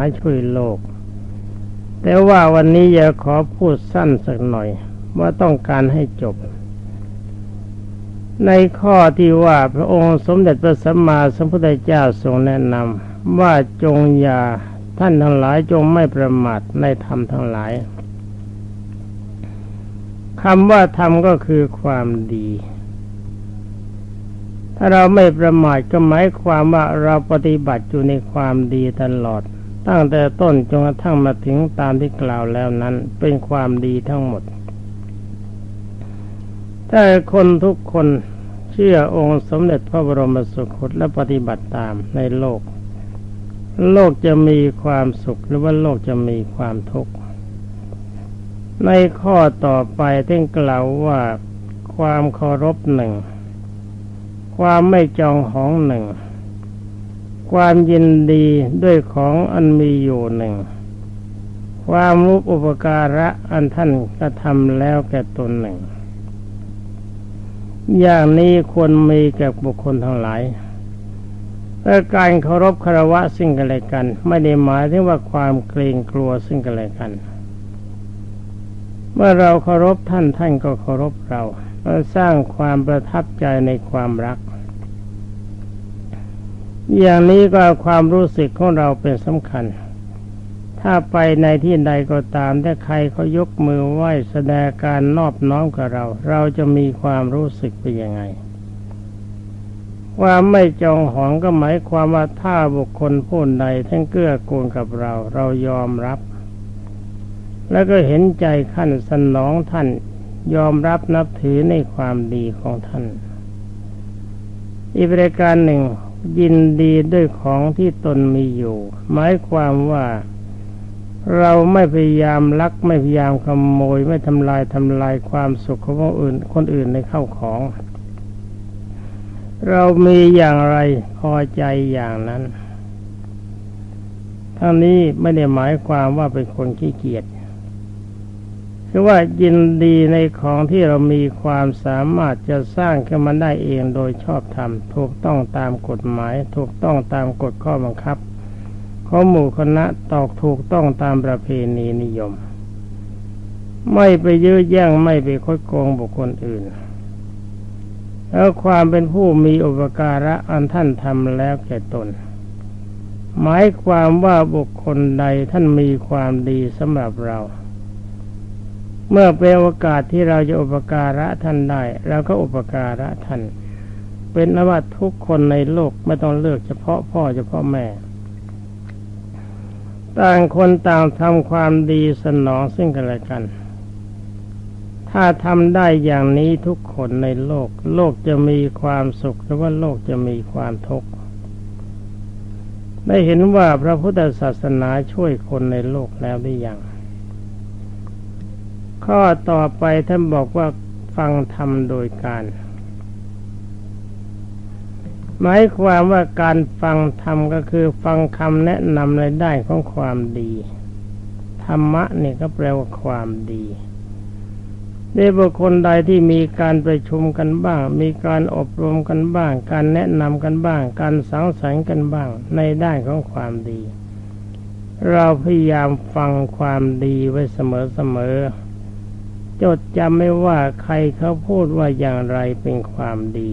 มาช่วยโลก แต่ว่าวันนี้อยากขอพูดสั้นสักหน่อย ว่าต้องการให้จบ ในข้อที่ว่าพระองค์สมเด็จพระสัมมาสัมพุทธเจ้าทรงแนะนำว่าจงอย่าท่านทั้งหลายจงไม่ประมาทในธรรมทั้งหลายคำว่าธรรมก็คือความดี ถ้าเราไม่ประมาทก็หมายความว่าเราปฏิบัติอยู่ในความดีตลอด ตั้งแต่ต้นจนกระทั่งมาถึงตามที่กล่าวแล้วนั้น เป็นความดีทั้งหมดถ้าคนทุกคนเชื่อองค์สมเด็จพระบรมสุคตและปฏิบัติตามในโลก โลกจะมีความสุขหรือว่าโลกจะมีความทุกข์ ในข้อต่อไปท่านกล่าวว่าความเคารพหนึ่ง ความไม่จองหองหนึ่ง ความยินดีด้วยของอันมีอยู่หนึ่ง ความรู้อุปการะอันท่านกระทำแล้วแก่ตนหนึ่ง อย่างนี้ควรมีแก่บุคคลทั้งหลายและการเคารพคารวะซึ่งกันและกัน ไม่ได้หมายถึงว่าความเกรงกลัวซึ่งกันและกัน เมื่อเราเคารพท่านท่านก็เคารพเราเราสร้างความประทับใจในความรัก อย่างนี้ก็ความรู้สึกของเราเป็นสำคัญ ถ้าไปในที่ใดก็ตามถ้าใครเขายกมือไหว้แสดงการนอบน้อมกับเรา เราจะมีความรู้สึกเป็นยังไงควาไม่จองหองก็หมายความว่าถ้าบุคคลผู้ใดท่านเกื้อกูลกับเรา เรายอมรับ แล้วก็เห็นใจขั้นสนองท่านยอมรับนับถือในความดีของท่าน อีกประการหนึ่ง ยินดีด้วยของที่ตนมีอยู่ หมายความว่าเราไม่พยายามลักไม่พยายามขโมย ไม่ทำลายทำลายความสุขของคนอื่น คนอื่นในเข้าของ เรามีอย่างไรพอใจอย่างนั้นทั้งนี้ไม่ได้หมายความว่าเป็นคนขี้เกียจ คือว่ายินดีในของที่เรามีความสามารถจะสร้างขึ้นมาได้เองโดยชอบธรรมถูกต้องตามกฎหมาย ถูกต้องตามกฎข้อบังคับข้อหมู่คณะตอกถูกต้องตามประเพณีนิยม ไม่ไปยื้อแย่งไม่ไปคดโกงบุคคลอื่นแล้วความเป็นผู้มีอุปการะอันท่านทำแล้วแก่ตน หมายความว่าบุคคลใดท่านมีความดีสำหรับเรา เมื่อเป็นโอกาสที่เราจะอุปการะท่านได้เราก็อุปการะท่าน เป็นนว่าทุกคนในโลกไม่ต้องเลือกเฉพาะพ่อเฉพาะแม่ ต่างคนต่างทำความดีสนองซึ่งกันและกัน ถ้าทำได้อย่างนี้ทุกคนในโลก โลกจะมีความสุขหรือว่าโลกจะมีความทุกข์ได้เห็นว่าพระพุทธศาสนาช่วยคนในโลกแล้วหรือยัง ข้อต่อไปท่านบอกว่าฟังธรรมโดยการ หมายความว่าการฟังธรรมก็คือฟังคำแนะนำในด้ของความดี ธรรมะเนี่ยก็แปลว่าความดีในบุคคลใดที่มีการประชุมกันบ้าง มีการอบรมกันบ้าง การแนะนำกันบ้าง การสังสรรค์กันบ้าง ในด้านของความดี เราพยายามฟังความดีไว้เสมอๆ จดจำไม่ว่าใครเขาพูดว่าอย่างไรเป็นความดี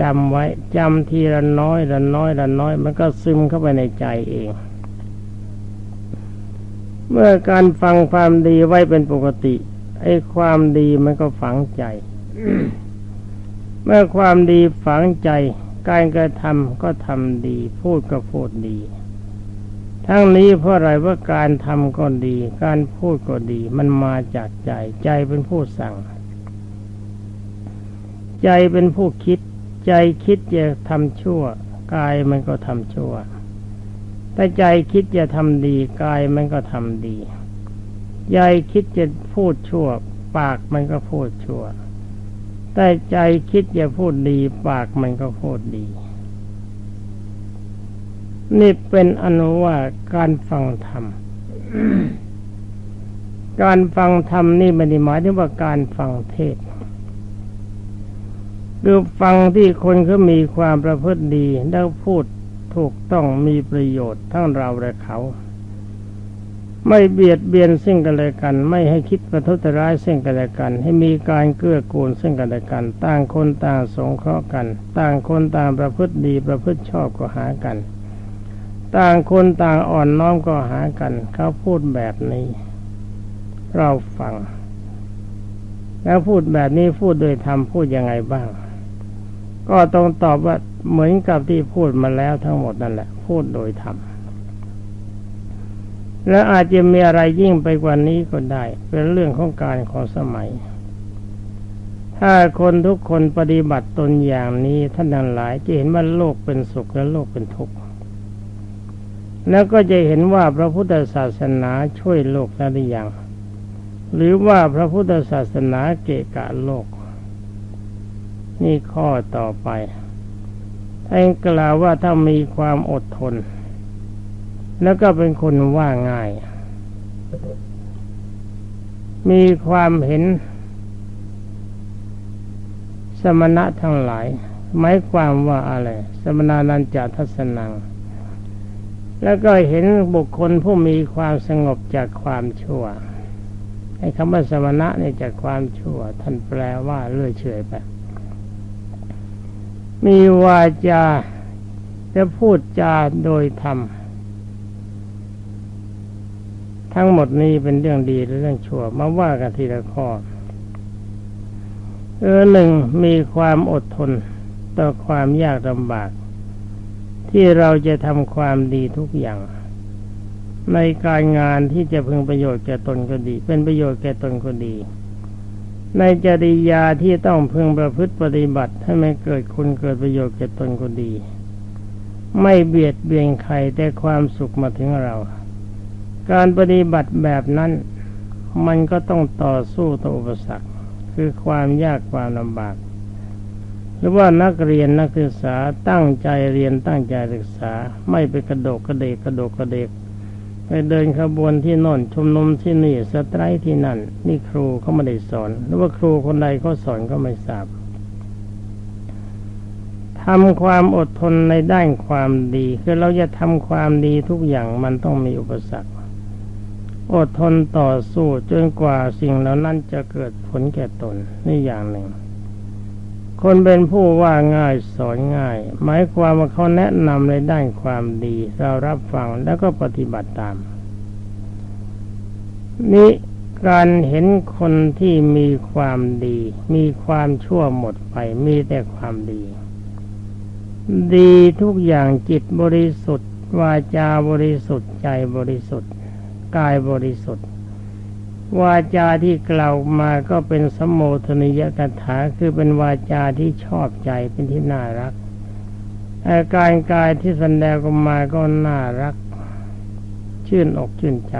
จำไว้จำทีละน้อยละน้อยละน้อย มันก็ซึมเข้าไปในใจเอง เมื่อการฟังความดีไว้เป็นปกติไอ้ความดีมันก็ฝังใจ เมื่อความดีฝังใจ การกระทำก็ทำดี พูดก็พูดดี ทั้งนี้เพราะอะไรว่าการทำก็ดี การพูดก็ดี มันมาจากใจ ใจเป็นผู้สั่ง ใจเป็นผู้คิด ใจคิดจะทำชั่ว กายมันก็ทำชั่วแต่ใจคิดจะทำดีกายมันก็ทำดีใจคิดจะพูดชั่ว ปากมันก็พูดชั่วแต่ใจคิดจะพูดดี ปากมันก็พูดดี นี่เป็นอนุว่าการฟังธรรม การฟังธรรมนี่ไม่ได้หมายถึงว่าการฟังเทศคือฟังที่คนเขามีความประพฤติดีแล้วพูดถูกต้องมีประโยชน์ทั้งเราและเขา ไม่เบียดเบียนซึ่งกันและกัน ไม่ให้คิดประทุษร้ายซึ่งกันและกัน ให้มีการเกื้อกูลซึ่งกันและกัน ต่างคนต่างสงเคราะห์กัน ต่างคนต่างประพฤติดีประพฤติชอบก็หากัน ต่างคนต่างอ่อนน้อมก็หากัน เขาพูดแบบนี้ เราฟัง แล้วพูดแบบนี้พูดโดยธรรมพูดยังไงบ้าง ก็ต้องตอบว่าเหมือนกับที่พูดมาแล้วทั้งหมดนั่นแหละ พูดโดยธรรมและอาจจะมีอะไรยิ่งไปกว่านี้ก็ได้ เป็นเรื่องของการของสมัย ถ้าคนทุกคนปฏิบัติตนอย่างนี้ท่านทั้งหลายจะเห็นว่าโลกเป็นสุขและโลกเป็นทุกข์ แล้วก็จะเห็นว่าพระพุทธศาสนาช่วยโลกแล้วหรือยังหรือว่าพระพุทธศาสนาเกะกะโลก นี่ข้อต่อไปท่านกล่าวว่าถ้ามีความอดทน แล้วก็เป็นคนว่าง่าย มีความเห็น สมณะทั้งหลายหมายความว่าอะไร สมณานันจทัศนัง แล้วก็เห็นบุคคลผู้มีความสงบจากความชั่วไอ้คำว่าสมณะเนี่ยจากความชั่ว ท่านแปลว่าเลื่อยเฉยไป มีวาจาจะพูดจาโดยธรรม ทั้งหมดนี้เป็นเรื่องดีหรือเรื่องชั่ว มาว่ากันทีละข้อเออหนึ่งมีความอดทน ต่อความยากลำบาก ที่เราจะทำความดีทุกอย่าง ในการงานที่จะพึงประโยชน์แก่ตนก็ดี เป็นประโยชน์แก่ตนก็ดี ในจริยาที่ต้องพึงประพฤติปฏิบัติให้มันเกิดคุณเกิดประโยชน์แก่ตนก็ดี ไม่เบียดเบียนใครแต่ความสุขมาถึงเรา การปฏิบัติแบบนั้นมันก็ต้องต่อสู้ต่ออุปสรรคคือความยากความลำบาก หรือว่านักเรียนนักศึกษาตั้งใจเรียนตั้งใจศึกษา ไม่ไปกระโดกกระเดกกระโดกกระเดกไปเดินขบวนที่น่นชุมนุมที่นี่สไตร์ที่นั่น นี่ครูเขาไม่ได้สอน หรือว่าครูคนใดเขาสอนก็ไม่ทราบทำความอดทนในด้านความดี คือเราจะทำความดีทุกอย่างมันต้องมีอุปสรรค อดทนต่อสู้จนกว่าสิ่งเหล่านั้นจะเกิดผลแก่ตนนี่อย่างหนึ่ง คนเป็นผู้ว่าง่ายสอนง่าย หมายความว่าเขาแนะนำในด้านความดี เรารับฟังแล้วก็ปฏิบัติตาม นี่การเห็นคนที่มีความดี มีความชั่วหมดไป มีแต่ความดี ดีทุกอย่างจิตบริสุทธิ์ วาจาบริสุทธิ์ใจบริสุทธิ์ กายบริสุทธิ์ วาจาที่กล่าวมาก็เป็นสมโภชนิยกถาคือเป็นวาจาที่ชอบใจเป็นที่น่ารักอาการกายที่แสดงออกมาก็น่ารัก ชื่นอกชื่นใจ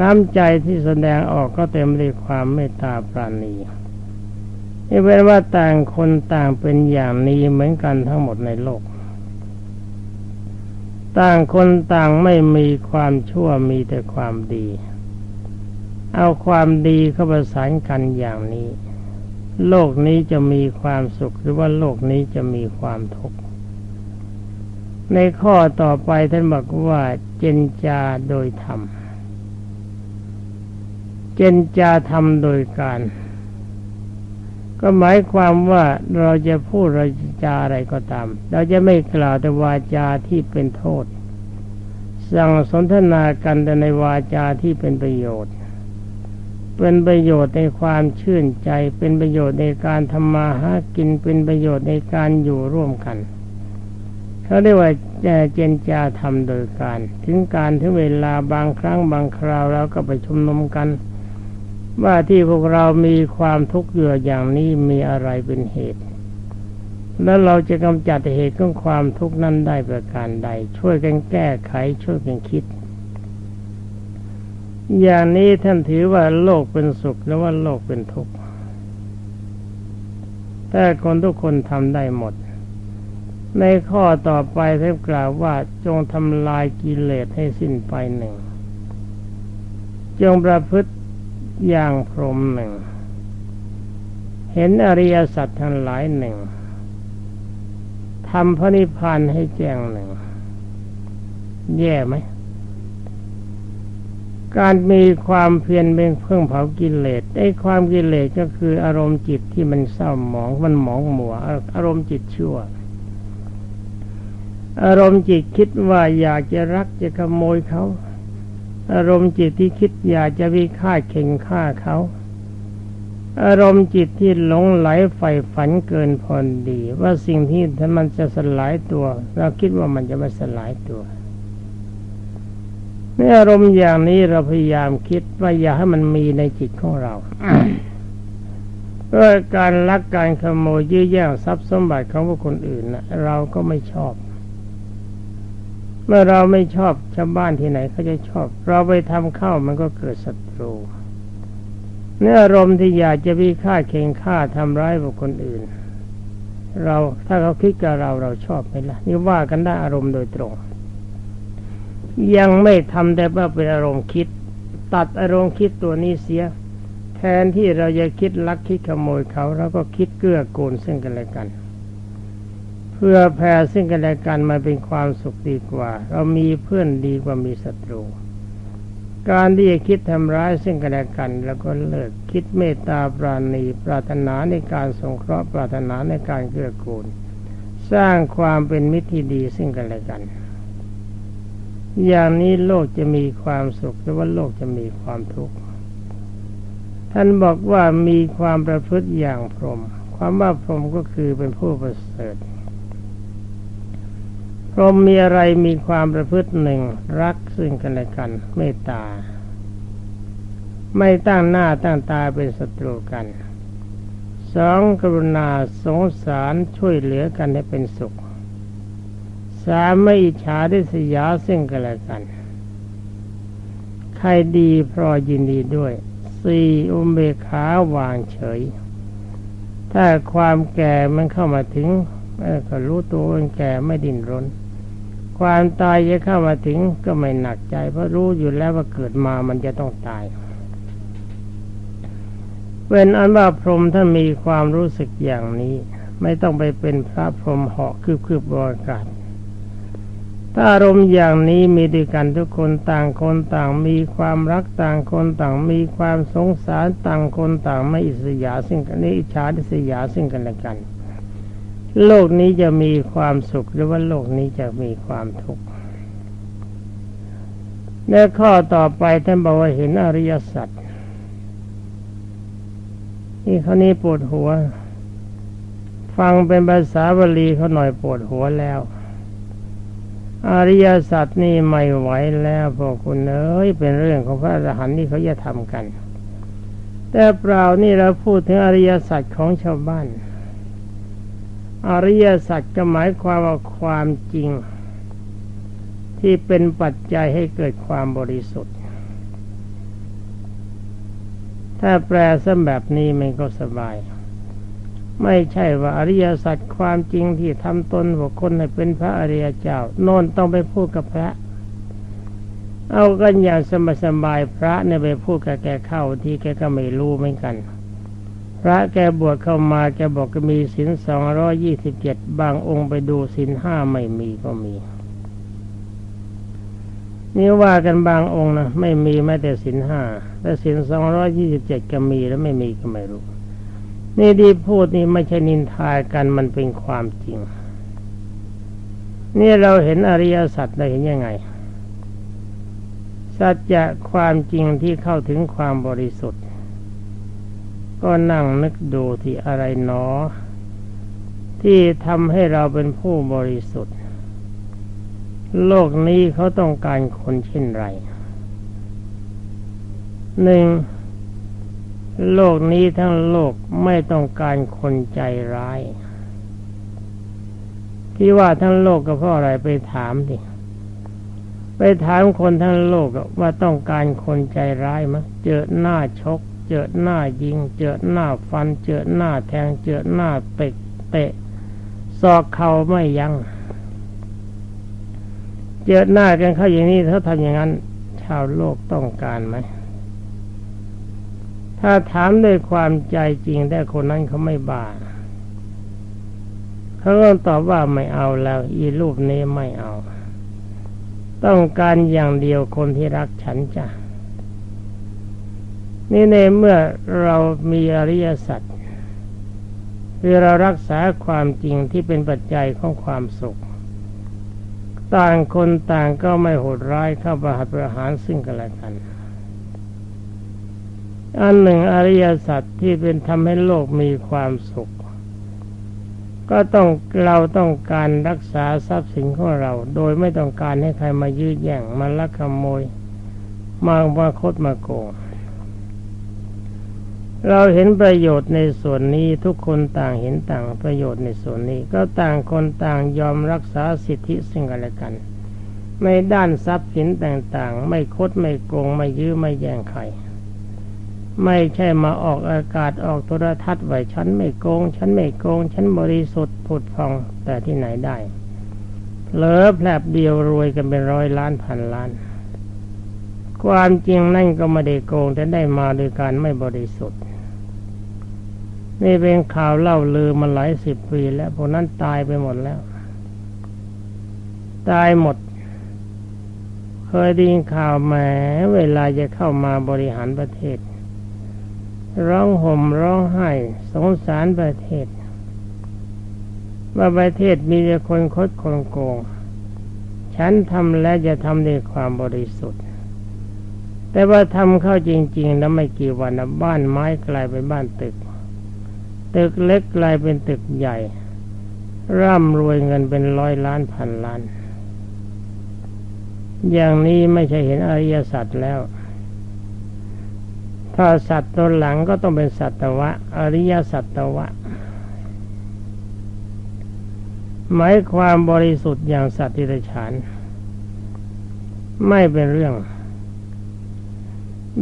น้ำใจที่แสดงออกก็เต็มไปด้วยความเมตตาปราณีนี่เป็นว่าต่างคนต่างเป็นอย่างนี้เหมือนกันทั้งหมดในโลก ต่างคนต่างไม่มีความชั่วมีแต่ความดี เอาความดีเข้าประสานกันอย่างนี้ โลกนี้จะมีความสุขหรือว่าโลกนี้จะมีความทุกข์ในข้อต่อไปท่านบอกว่าเจนจาโดยธรรม เจนจาทำโดยการ ก็หมายความว่าเราจะพูดเราจาอะไรก็ตาม เราจะไม่กล่าวแต่วาจาที่เป็นโทษ สั่งสนทนากันแต่ในวาจาที่เป็นประโยชน์ เป็นประโยชน์ในความชื่นใจ เป็นประโยชน์ในการทำมาหากินเป็นประโยชน์ในการอยู่ร่วมกันเขาเรียกว่าเจนจาทำโดยการ ถึงการถึงเวลาบางครั้งบางคราวเราก็ไปชุมนุมกัน ว่าที่พวกเรามีความทุกข์อยู่อย่างนี้มีอะไรเป็นเหตุ แล้วเราจะกำจัดเหตุของความทุกข์นั้นได้ประการใด ช่วยกันแก้ไขช่วยกันคิด อย่างนี้ท่านถือว่าโลกเป็นสุขแล้วว่าโลกเป็นทุกข์แต่คนทุกคนทำได้หมด ในข้อต่อไปท่านกล่าวว่าจงทำลายกิเลสให้สิ้นไปหนึ่ง จงประพฤติอย่างพรหมหนึ่ง เห็นอริยสัจทั้งหลายหนึ่งทำพระนิพพานให้แจ้งหนึ่ง แย่ไหม การมีความเพียรเป็นเครื่องเผากิเลสไอ้ความกิเลสก็คืออารมณ์จิตที่มันเศร้าหมองมันหมองหมัวอารมณ์จิตชั่ว อารมณ์จิตคิดว่าอยากจะรักจะขโมยเขา อารมณ์จิตที่คิดอยากจะวิฆาเข่งฆ่าเขา อารมณ์จิตที่หลงไหลใฝ่ฝันเกินพอดี ว่าสิ่งที่ถ้ามันจะสลายตัว เราคิดว่ามันจะไม่สลายตัว ในอารมณ์อย่างนี้เราพยายามคิดว่าอย่าให้มันมีในจิตของเราเื่อการลักการขโมยยื้อแย่งทรัพย์สมบัติของบุคคลอื่นนะเราก็ไม่ชอบ เมื่อเราไม่ชอบชาวบ้านที่ไหนเขาจะชอบ เราไปทำเข้ามันก็เกิดศัตรูเนื้ออารมณ์ที่อยากจะวิฆ่าเข่งฆ่าทำร้ายบุคคลอื่น เราถ้าเขาคิดกับเราเราชอบไหมล่ะนี่ว่ากันได้อารมณ์โดยตรง ยังไม่ทำแต่ว่าเป็นอารมณ์คิด ตัดอารมณ์คิดตัวนี้เสีย แทนที่เราจะคิดลักคิดขโมยเขาเราก็คิดเกื้อกูลซึ่งกันและกัน เพื่อแผ่ซึ่งกันและกันมาเป็นความสุขดีกว่า เรามีเพื่อนดีกว่ามีศัตรู การที่จะคิดทำร้ายซึ่งกันและกัน แล้วก็เลิกคิดเมตตาปราณีปรารถนาในการสงเคราะห์ปรารถนาในการเกื้อกูล สร้างความเป็นมิตรที่ดีซึ่งกันและกัน อย่างนี้โลกจะมีความสุขหรือว่าโลกจะมีความทุกข์ท่านบอกว่ามีความประพฤติอย่างพรหมความว่าพรหมก็คือเป็นผู้ประเสริฐพรหมมีอะไรมีความประพฤติหนึ่งรักซึ่งกันและกันเมตตา ไม่ตั้งหน้าตั้งตาเป็นศัตรูกันสองกรุณาสงสารช่วยเหลือกันให้เป็นสุข สามไม่อิจฉาดิสยาซึ่งกันและกัน ใครดีพรอยินดีด้วย สี่อุเบกขาวางเฉย ถ้าความแก่มันเข้ามาถึงก็รู้ตัวว่าแก่ไม่ดิ้นรน ความตายจะเข้ามาถึงก็ไม่หนักใจ เพราะรู้อยู่แล้วว่าเกิดมามันจะต้องตายเป็นอันว่าพรหมถ้ามีความรู้สึกอย่างนี้ ไม่ต้องไปเป็นพระพรหมเหาะคืบคืบบรากาศ ถ้าอารมณ์อย่างนี้มีด้วยกันทุกคนต่างคนต่างมีความรักต่างคนต่างมีความสงสารต่างคนต่างไม่อิสยาซึ่งกันนี้อิจฉาดิสยาซึ่งกันและกัน โลกนี้จะมีความสุขหรือว่าโลกนี้จะมีความทุกข์ในข้อต่อไปท่านบอกว่าเห็นอริยสัจนี่เขานี้ปวดหัว ฟังเป็นภาษาบาลีเขาหน่อยปวดหัวแล้ว อริยสัจนี่ไม่ไหวแล้วพวกคุณเอ้ยเป็นเรื่องของพระอรหันต์ที่เขาจะทำกัน แต่เปล่านี่เราพูดถึงอริยสัจของชาวบ้าน อริยสัจก็หมายความว่าความจริง ที่เป็นปัจจัยให้เกิดความบริสุทธิ์ ถ้าแปลซะแบบนี้มันก็สบาย ไม่ใช่ว่าอริยสัจความจริงที่ทำตนบุคคลให้เป็นพระอริยเจ้า โน่นต้องไปพูดกับพระ เอากันอย่างสบายๆพระเนี่ยไปพูดกับแกเข้าที่แกก็ไม่รู้เหมือนกัน พระแกบวชเข้ามาแกบอกก็มีศีลสองร้อยี่สิบเจ็ดบางองค์ไปดูศีลห้าไม่มีก็มีนี่ว่ากันบางองค์นะไม่มีแม้แต่ศีลห้าแต่ศีลสองร้อยี่สิบเจ็ดก็มีแล้วไม่มีก็ไม่รู้ นี่ดีพูดนี่ไม่ใช่นินทากันมันเป็นความจริง นี่เราเห็นอริยสัจเราเห็นยังไง สัจจะความจริงที่เข้าถึงความบริสุทธิ์ ก็นั่งนึกดูที่อะไรหนอ ที่ทำให้เราเป็นผู้บริสุทธิ์ โลกนี้เขาต้องการคนเช่นไรหนึ่ง โลกนี้ทั้งโลกไม่ต้องการคนใจร้าย ที่ว่าทั้งโลกก็เพราะอะไรไปถามดิไปถามคนทั้งโลกว่าต้องการคนใจร้ายมั้ยเจอหน้าชก เจอหน้ายิง เจอหน้าฟัน เจอหน้าแทง เจอหน้าเตะเตะซอกเข่าไม่ยัง้งเจอหน้ากันเข้าอย่างนี้เขาทำอย่างนั้น ชาวโลกต้องการไหม ถ้าถามด้วยความใจจริงแต่คนนั้นเขาไม่บ้าเขาก็ตอบว่าไม่เอาแล้ว อีรูปนี้ไม่เอา ต้องการอย่างเดียวคนที่รักฉันจ้ะนี่ในเมื่อเรามีอริยสัจคือเรารักษาความจริงที่เป็นปัจจัยของความสุข ต่างคนต่างก็ไม่โหดร้ายเข้าประหัตประหารซึ่งกันและกัน อันหนึ่งอริยสัจที่เป็นทำให้โลกมีความสุข ก็ต้องเราต้องการรักษาทรัพย์สินของเรา โดยไม่ต้องการให้ใครมายื้อแย่งมาลักขโมย มาว่าคดมาโกงเราเห็นประโยชน์ในส่วนนี้ทุกคนต่างเห็นต่างประโยชน์ในส่วนนี้ ก็ต่างคนต่างยอมรักษาสิทธิซึ่งกันและกัน ในด้านทรัพย์สินต่างๆ ไม่คดไม่โกงไม่ยื้อไม่แย่งใคร ไม่ใช่มาออกอากาศออกโทรทัศน์ไว้ฉันไม่โกง ฉันไม่โกง ฉันบริสุทธิ์ผุดพองแต่ที่ไหนได้เหลือแผลบเดียวรวยกันเป็นร้อยล้านพันล้าน ความจริงนั่นก็ไม่ได้โกงแต่ได้มาโดยการไม่บริสุทธิ์ นี่เป็นข่าวเล่าลือมาหลายสิบปีแล้วพวกนั้นตายไปหมดแล้ว ตายหมด เคยได้ยินข่าวแหมเวลาจะเข้ามาบริหารประเทศ ร้องห่มร้องไห้สงสารประเทศ ว่าประเทศมีแต่คนคดคนโกง ฉันทำแล้วจะทำด้วยความบริสุทธิ์ แต่ว่าทำเข้าจริง ๆ แล้วไม่กี่วันบ้านไม้กลายเป็นบ้านตึก ตึกเล็กกลายเป็นตึกใหญ่ ร่ำรวยเงินเป็นร้อยล้านพันล้าน อย่างนี้ไม่ใช่เห็นอริยสัจแล้ว ถ้าสัตว์ตัวหลังก็ต้องเป็นสัตวะ อริยสัตวะ หมายความบริสุทธิ์อย่างสัตว์ทิฏฐาน ไม่เป็นเรื่อง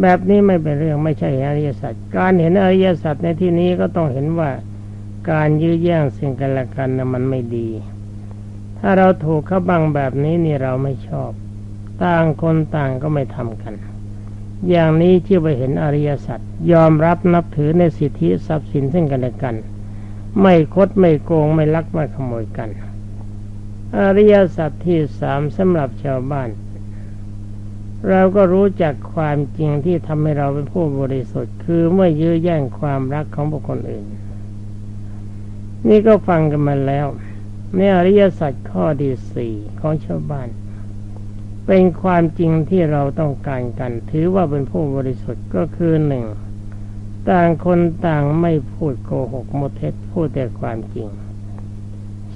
แบบนี้ไม่เป็นเรื่องไม่ใช่อริยสัจการเห็นอริยสัจในที่นี้ก็ต้องเห็นว่าการยื้อแย่งสิ่งกันและกันนะมันไม่ดี ถ้าเราถูกเขาบังแบบนี้นี่เราไม่ชอบ ต่างคนต่างก็ไม่ทำกัน อย่างนี้ชื่อไปเห็นอริยสัจยอมรับนับถือในสิทธิทรัพย์สินซึ่งกันและกัน ไม่คดไม่โกงไม่ลักไม่ขโมยกัน อริยสัจที่สามสำหรับชาวบ้าน เราก็รู้จักความจริงที่ทำให้เราเป็นผู้บริสุทธิ์ คือเมื่อยื้อแย่งความรักของบุคคลอื่น นี่ก็ฟังกันมาแล้วในอริยสัจข้อที่สี่ของชาวบ้าน เป็นความจริงที่เราต้องการกัน ถือว่าเป็นผู้บริสุทธิ์ก็คือหนึ่งต่างคนต่างไม่พูดโกหกมดเท็จพูดแต่ความจริง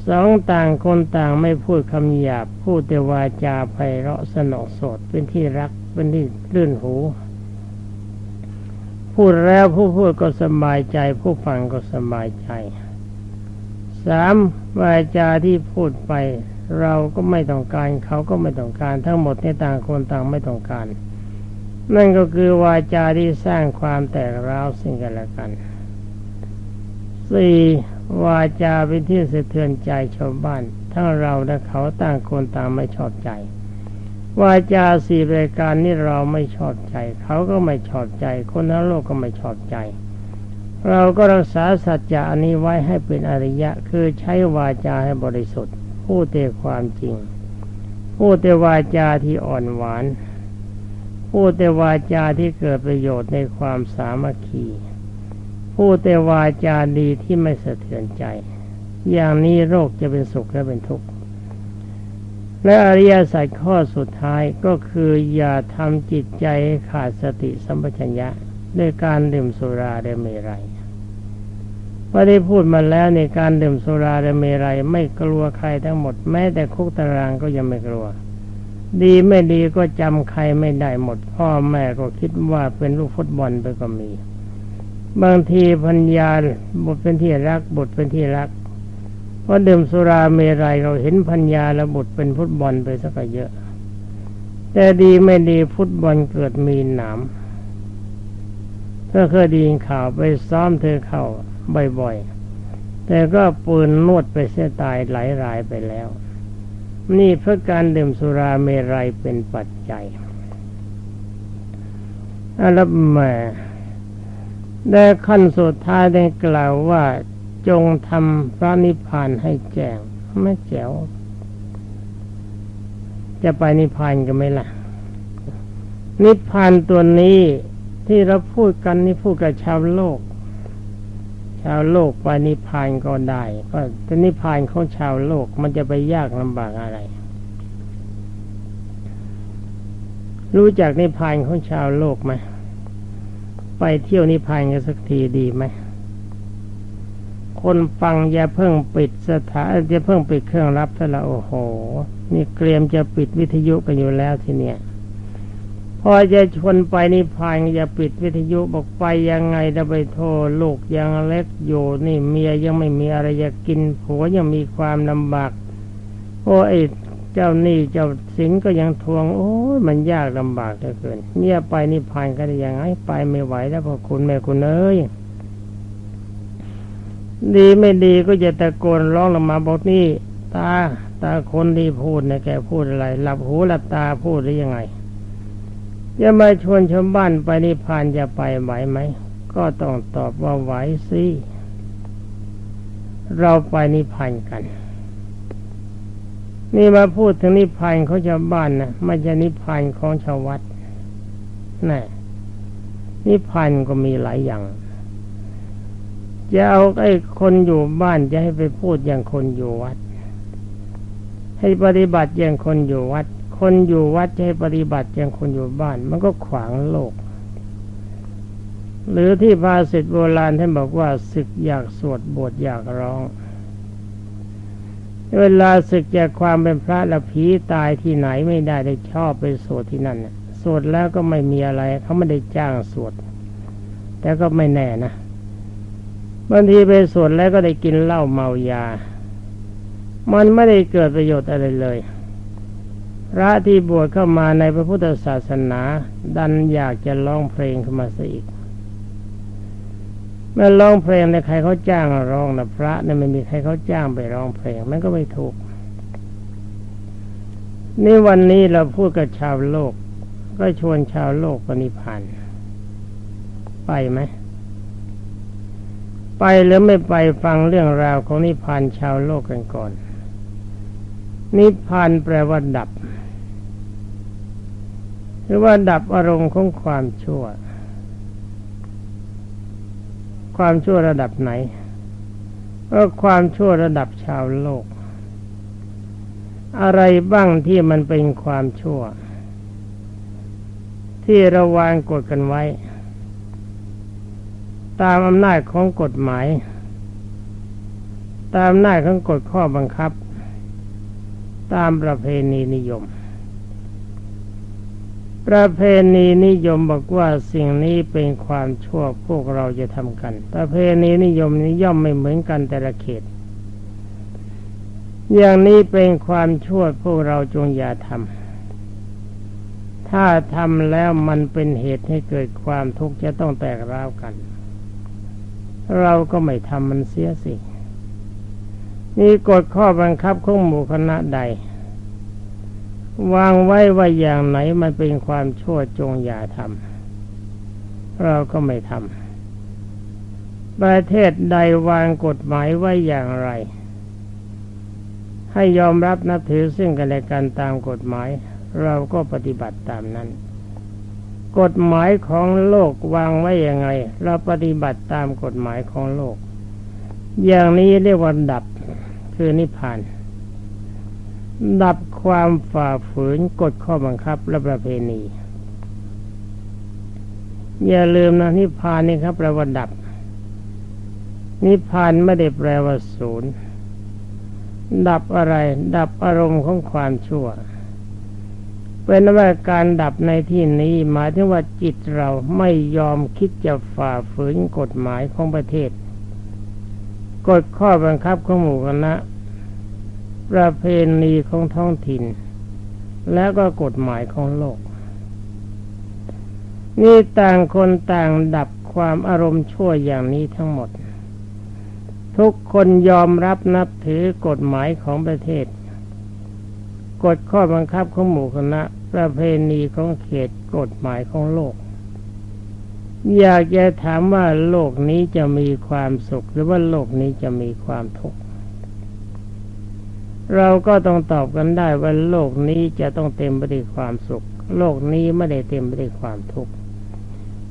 สองต่างคนต่างไม่พูดคำหยาบพูดแต่วาจาไพเราะสนองสดเป็นที่รักเป็นที่ลื่นหูพูดแล้วผู้พูดก็สบายใจ ผู้ฟังก็สบายใจสามวาจาที่พูดไป เราก็ไม่ต้องการ เขาก็ไม่ต้องการ ทั้งหมดในต่างคนต่างไม่ต้องการ นั่นก็คือวาจาที่สร้างความแตกร้าวสิ่งกันและกันสี่วาจาเป็นที่สะเทือนใจชาวบ้าน ทั้งเราและเขาต่างคนต่างไม่ชอบใจ วาจาสี่รายการนี้เราไม่ชอบใจ เขาก็ไม่ชอบใจ คนทั้งโลกก็ไม่ชอบใจ เราก็รักษาสัจจะอันนี้ไว้ให้เป็นอริยะ คือใช้วาจาให้บริสุทธิ์ พูดแต่ความจริง พูดแต่วาจาที่อ่อนหวาน พูดแต่วาจาที่เกิดประโยชน์ในความสามัคคี พูดแต่วาจาดีที่ไม่สะเทือนใจ อย่างนี้โรคจะเป็นสุขและเป็นทุกข์ และอริยสัจข้อสุดท้ายก็คืออย่าทำจิตใจขาดสติสัมปชัญญะด้วยการดื่มสุราเดเมรัย ว่าได้พูดมาแล้วในการดื่มสุราเดเมรัยไม่กลัวใครทั้งหมดแม้แต่คุกตารางก็ยังไม่กลัว ดีไม่ดีก็จำใครไม่ได้หมด พ่อแม่ก็คิดว่าเป็นลูกฟุตบอลไปก็มี บางทีพัญญาบทเป็นที่รักบทเป็นที่รักเพราะดื่มสุราเมรัยเราเห็นพัญญาและบทเป็นฟุตบอลไปสักเยอะ แต่ดีไม่ดีฟุตบอลเกิดมีหนามเพื่อเคยดีข่าวไปซ้อมเธอเข้า บ่อยๆ แต่ก็ปืนนวดไปเสียตายหลายรายไปแล้ว นี่เพื่อการดื่มสุราเมรัยเป็นปัจจัยอแล้วแม่และขั้นสุดท้ายได้กล่าวว่าจงทำพระนิพพานให้แจ้งไม่แจ๋วจะไปนิพพานกันไหมล่ะ นิพพานตัวนี้ที่เราพูดกันนี่พูดกับชาวโลก ชาวโลกไปนิพพานก็ได้ก็แต่นิพพานของชาวโลกมันจะไปยากลำบากอะไร รู้จักนิพพานของชาวโลกไหมไปเที่ยวนิพพานกันสักทีดีไหมคนฟังอย่าเพิ่งปิดสถานอย่าเพิ่งปิดเครื่องรับซะละโอ้โห นี่เตรียมจะปิดวิทยุกันอยู่แล้วทีเนี้ย พอจะชวนไปนิพพานอย่าปิดวิทยุบอกไปยังไงจะไปโทษลูกยังเล็กอยู่นี่เมียยังไม่มีอะไรจะกินผัวยังมีความลำบากโอ้ไอ้เจ้านี่เจ้าสิงก็ยังทวง โอ้มันยากลำบากเหลือเกินเนี่ยไปนิพพานกันได้ยังไงไปไม่ไหวแล้วพอคุณแม่คุณเอ้ยดีไม่ดีก็จะตะโกนร้องลงมาบอกนี่ ตา ตาคนที่พูดเนี่ยแกพูดอะไร หลับหูหลับตาพูดได้ยังไง จะมาชวนชาวบ้านไปนิพพานจะไปไหวไหม ก็ต้องตอบว่าไหวสิเราไปนิพพานกัน นี่มาพูดถึงนิพพานของชาวบ้านนะไม่ใช่นิพพานของชาววัดน่นิพพานก็มีหลายอย่าง จะเอาไอ้คนอยู่บ้านจะให้ไปพูดอย่างคนอยู่วัด ให้ปฏิบัติอย่างคนอยู่วัด คนอยู่วัดจะให้ปฏิบัติอย่างคนอยู่บ้าน มันก็ขวางโลก หรือที่ภาษิตโบราณท่านบอกว่าศึกอยากสวดบทอยากร้อง เวลาศึกจากความเป็นพระละผีตายที่ไหนไม่ได้ได้ชอบไปสวดที่นั่นสวดแล้วก็ไม่มีอะไรเขาไม่ได้จ้างสวดแต่ก็ไม่แน่นะบางทีไปสวดแล้วก็ได้กินเหล้าเมายา มันไม่ได้เกิดประโยชน์อะไรเลย พระที่บวชเข้ามาในพระพุทธศาสนา ดันอยากจะร้องเพลงขึ้นมาซะอีกเมื่อร้องเพลงในใครเขาจ้างร้องนะพระเนี่ยไม่มีใครเขาจ้างไปร้องเพลงมันก็ไม่ถูก นี่วันนี้เราพูดกับชาวโลก ก็ชวนชาวโลกปณิพันธ์ไปไหมไปหรือไม่ไปฟังเรื่องราวของนิพพานชาวโลกกันก่อน นิพพานแปลว่าดับ หรือว่าดับอารมณ์ของความชั่ว ความชั่วระดับไหนก็ความชั่วระดับชาวโลก อะไรบ้างที่มันเป็นความชั่ว ที่เราวางกฎกันไว้ ตามอำนาจของกฎหมาย ตามอำนาจของกฎข้อบังคับ ตามประเพณีนิยม ประเพณีนิยมบอกว่าสิ่งนี้เป็นความชั่วพวกเราจะทำกัน ประเพณีนิยมนี้ย่อมไม่เหมือนกันแต่ละเขต อย่างนี้เป็นความชั่วพวกเราจงอย่าทำถ้าทำแล้วมันเป็นเหตุให้เกิดความทุกข์จะต้องแตกร้าวกัน เราก็ไม่ทำมันเสียสินี่กฎข้อบังคับของหมู่คณะใด วางไว้ว่าอย่างไหนมันเป็นความชั่วจงอย่าทำเราก็ไม่ทำประเทศใดวางกฎหมายไว้อย่างไร ให้ยอมรับนับถือซึ่งกันและกันตามกฎหมาย เราก็ปฏิบัติตามนั้น กฎหมายของโลกวางไว้อย่างไร เราปฏิบัติตามกฎหมายของโลก อย่างนี้เรียกว่าดับคือนิพพาน ดับความฝ่าฝืนกฎข้อบังคับและประเพณี อย่าลืมนะนิพพานนี่ครับแปลว่าดับ นิพพานไม่ได้แปลว่าศูนย์ดับอะไร ดับอารมณ์ของความชั่ว เป็นว่าการดับในที่นี้หมายถึงว่าจิตเราไม่ยอมคิดจะฝ่าฝืนกฎหมายของประเทศกฎข้อบังคับของหมู่คณะ ประเพณีของท้องถิ่น แล้วก็กฎหมายของโลก นี่ต่างคนต่างดับความอารมณ์ชั่วอย่างนี้ทั้งหมด ทุกคนยอมรับนับถือกฎหมายของประเทศกฎข้อบังคับของหมู่คณะ ประเพณีของเขตกฎหมายของโลก อยากจะถามว่าโลกนี้จะมีความสุขหรือว่าโลกนี้จะมีความทุกข์ เราก็ต้องตอบกันได้ว่าโลกนี้จะต้องเต็มไปด้วยความสุข โลกนี้ไม่ได้เต็มไปด้วยความทุกข์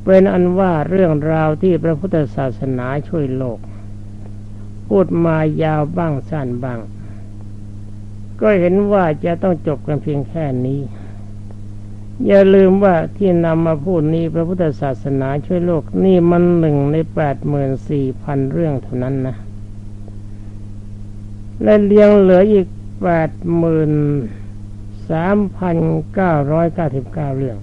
เป็นอันว่าเรื่องราวที่พระพุทธศาสนาช่วยโลก พูดมายาวบ้างสั้นบ้าง ก็เห็นว่าจะต้องจบกันเพียงแค่นี้ อย่าลืมว่าที่นำมาพูดนี้พระพุทธศาสนาช่วยโลกนี่มันหนึ่งในแปดหมื่นสี่พันเรื่องเท่านั้นนะ และเลี้ยงเหลืออีกแปดหมื่นสามพันเก้าร้อยเก้าสิบเก้าเรื่อง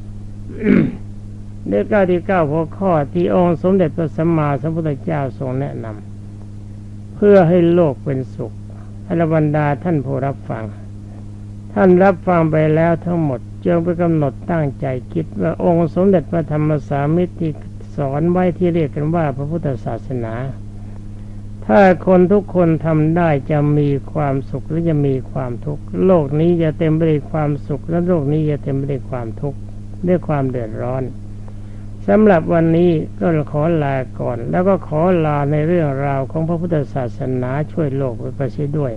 เรื่องเก้าที่เก้าหัวข้อที่องค์สมเด็จพระสัมมาสัมพุทธเจ้าทรงแนะนำเพื่อให้โลกเป็นสุขอรบรรดาท่านผู้รับฟัง ท่านรับฟังไปแล้วทั้งหมดจงไปกำหนดตั้งใจคิดว่าองค์สมเด็จพระธรรมสามิตรที่สอนไว้ที่เรียกกันว่าพระพุทธศาสนา ถ้าคนทุกคนทำได้จะมีความสุขหรือจะมีความทุกข์โลกนี้จะเต็มไปด้วยความสุขและโลกนี้จะเต็มไปด้วยความทุกข์ด้วยความเดือดร้อนสำหรับวันนี้ก็ขอลาก่อน แล้วก็ขอลาในเรื่องราวของพระพุทธศาสนาช่วยโลกไปเสียด้วย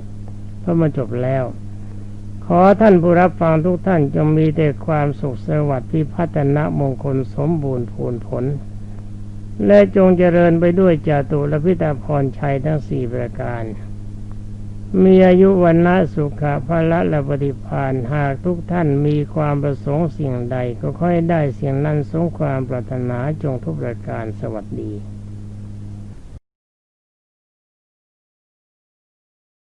เพราะมันจบแล้ว ขอท่านผู้รับฟังทุกท่านจงมีแต่ความสุขสวัสดิ์ที่พัฒนามงคลสมบูรณ์พูนผล และจงเจริญไปด้วยจาตุรพิตาพรชัยทั้งสี่ประการ มีอายุวันนะสุขะพละและปฏิพานหากทุกท่านมีความประสงค์สิ่งใดก็ค่อยได้สิ่งนั้นสงความปรารถนาจงทุกประการสวัสดี